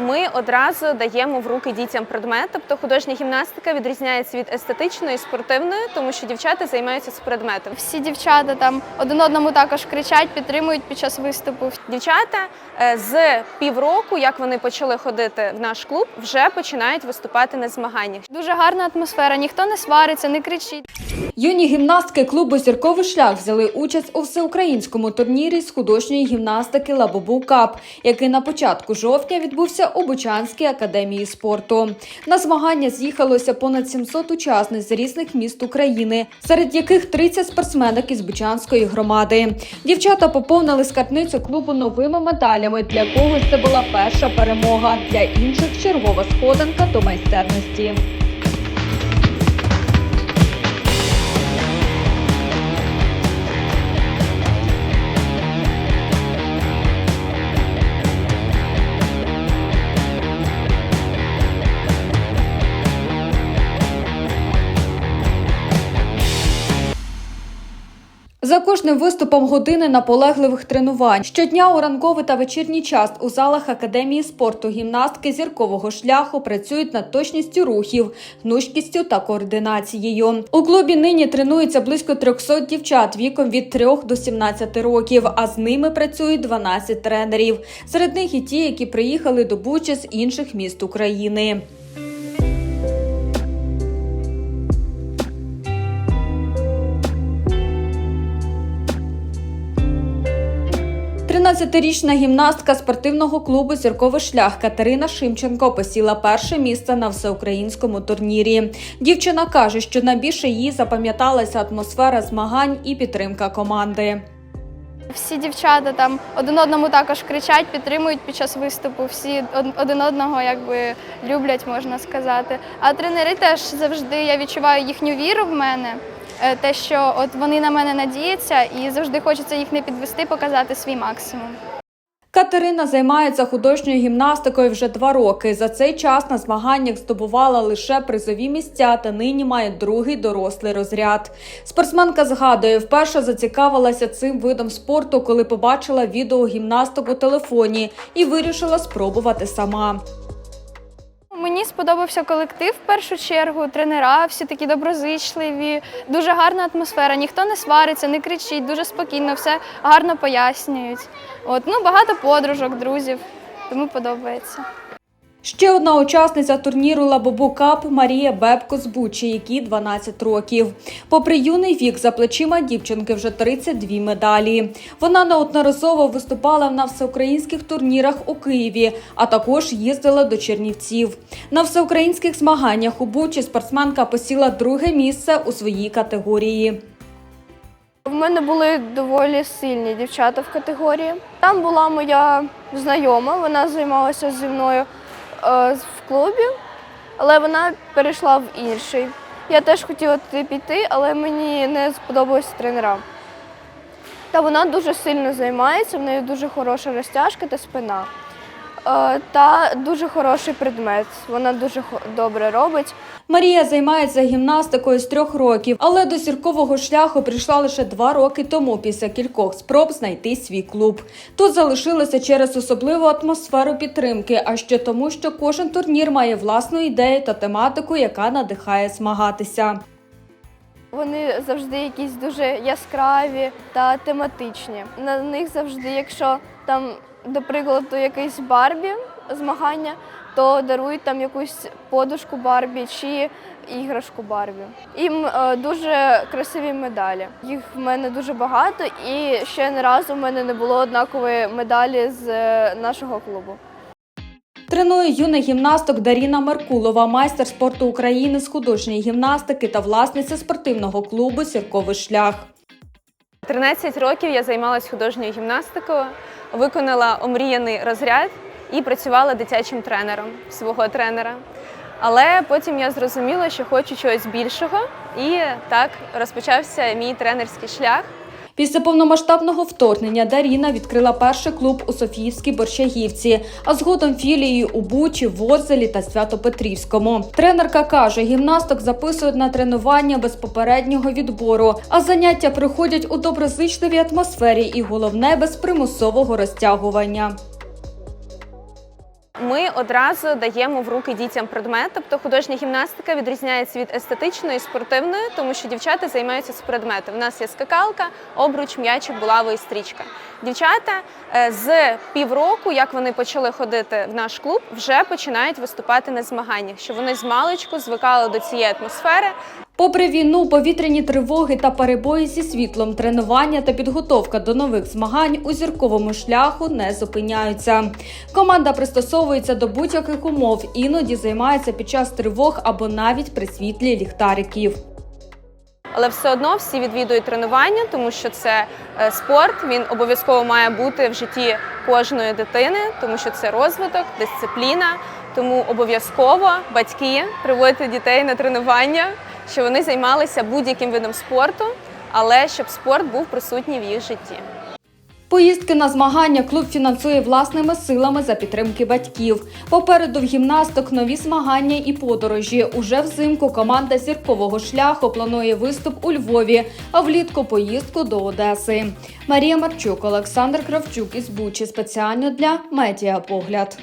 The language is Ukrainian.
Ми одразу даємо в руки дітям предмет. Тобто художня гімнастика відрізняється від естетичної спортивної, тому що дівчата займаються з предметом. Всі дівчата там один одному також кричать, підтримують під час виступу. Дівчата е, з півроку, як вони почали ходити в наш клуб, вже починають виступати на змаганнях. Дуже гарна атмосфера, ніхто не свариться, не кричить. Юні гімнастки клубу Зірковий шлях взяли участь у всеукраїнському турнірі з художньої гімнастики Лабобу Кап, який на початку жовтня відбувся у Бучанській академії спорту. На змагання з'їхалося понад 700 учасниць з різних міст України, серед яких 30 спортсменок із Бучанської громади. Дівчата поповнили скарбницю клубу новими медалями. Для когось це була перша перемога, для інших чергова сходинка до майстерності. За кожним виступом години наполегливих тренувань. Щодня у ранковий та вечірній час у залах Академії спорту гімнастки зіркового шляху працюють над точністю рухів, гнучкістю та координацією. У клубі нині тренується близько 300 дівчат віком від 3 до 17 років, а з ними працюють 12 тренерів. Серед них і ті, які приїхали до Бучі з інших міст України. Тринадцятирічна гімнастка спортивного клубу Зірковий шлях Катерина Шимченко посіла перше місце на всеукраїнському турнірі. Дівчина каже, що найбільше їй запам'яталася атмосфера змагань і підтримка команди. Всі дівчата там один одному також кричать, підтримують під час виступу. Всі один одного якби люблять, можна сказати. А тренери теж завжди я відчуваю їхню віру в мене. Е, Те, що от вони на мене надіються, і завжди хочеться їх не підвести, показати свій максимум. Катерина займається художньою гімнастикою вже два роки. За цей час на змаганнях здобувала лише призові місця та нині має другий дорослий розряд. Спортсменка згадує, вперше зацікавилася цим видом спорту, коли побачила відео гімнасток у телефоні і вирішила спробувати сама. Мені сподобався колектив в першу чергу, тренера, всі такі доброзичливі, дуже гарна атмосфера. Ніхто не свариться, не кричить, дуже спокійно, все гарно пояснюють. От, ну, багато подружок, друзів, тому подобається. Ще одна учасниця турніру Лабобу Кап Марія Бебко з Бучі, якій 12 років. Попри юний вік, за плечима дівчинки вже 32 медалі. Вона неодноразово виступала на всеукраїнських турнірах у Києві, а також їздила до Чернівців. На всеукраїнських змаганнях у Бучі спортсменка посіла друге місце у своїй категорії. У мене були доволі сильні дівчата в категорії. Там була моя знайома, вона займалася зі мною в клубі, але вона перейшла в інший. Я теж хотіла туди піти, але мені не сподобалися тренера. Та вона дуже сильно займається, в неї дуже хороша розтяжка та спина. Е, Та дуже хороший предмет. Вона дуже добре робить. Марія займається гімнастикою з трьох років, але до зіркового шляху прийшла лише два роки тому після кількох спроб знайти свій клуб. Тут залишилася через особливу атмосферу підтримки, а ще тому, що кожен турнір має власну ідею та тематику, яка надихає змагатися. Вони завжди якісь дуже яскраві та тематичні. На них завжди, якщо там, до прикладу, якийсь Барбі змагання, то дарують там якусь подушку Барбі чи іграшку Барбі. Їм е, дуже красиві медалі. Їх в мене дуже багато, і ще не разу в мене не було однакової медалі з е, нашого клубу. Тренує юних гімнасток Даріна Меркулова, майстер спорту України з художньої гімнастики та власниця спортивного клубу Сірковий шлях. 13 років я займалась художньою гімнастикою, виконала омріяний розряд і працювала дитячим тренером свого тренера. Але потім я зрозуміла, що хочу чогось більшого, і так розпочався мій тренерський шлях. Після повномасштабного вторгнення Даріна відкрила перший клуб у Софіївській Борщагівці, а згодом філії у Бучі, Ворзелі та Свято-Петрівському. Тренерка каже, гімнасток записують на тренування без попереднього відбору, а заняття проходять у доброзичливій атмосфері і головне без примусового розтягування. Ми одразу даємо в руки дітям предмет. Тобто художня гімнастика відрізняється від естетичної і спортивної, тому що дівчата займаються з предмету. У нас є скакалка, обруч, м'ячик, булава і стрічка. Дівчата е, з півроку, як вони почали ходити в наш клуб, вже починають виступати на змаганнях, що вони з маличку звикали до цієї атмосфери. Попри війну, повітряні тривоги та перебої зі світлом, тренування та підготовка до нових змагань у зірковому шляху не зупиняються. Команда пристосовується до будь-яких умов, іноді займається під час тривог або навіть при світлі ліхтариків. Але все одно всі відвідують тренування, тому що це е, спорт. Він обов'язково має бути в житті кожної дитини, тому що це розвиток, дисципліна. Тому обов'язково батьки приводять дітей на тренування, щоб вони займалися будь-яким видом спорту, але щоб спорт був присутній в їх житті. Поїздки на змагання клуб фінансує власними силами за підтримки батьків. Попереду в гімнасток нові змагання і подорожі. Уже взимку команда зіркового шляху планує виступ у Львові, а влітку поїздку до Одеси. Марія Марчук, Олександр Кравчук із Бучі спеціально для медіапогляд.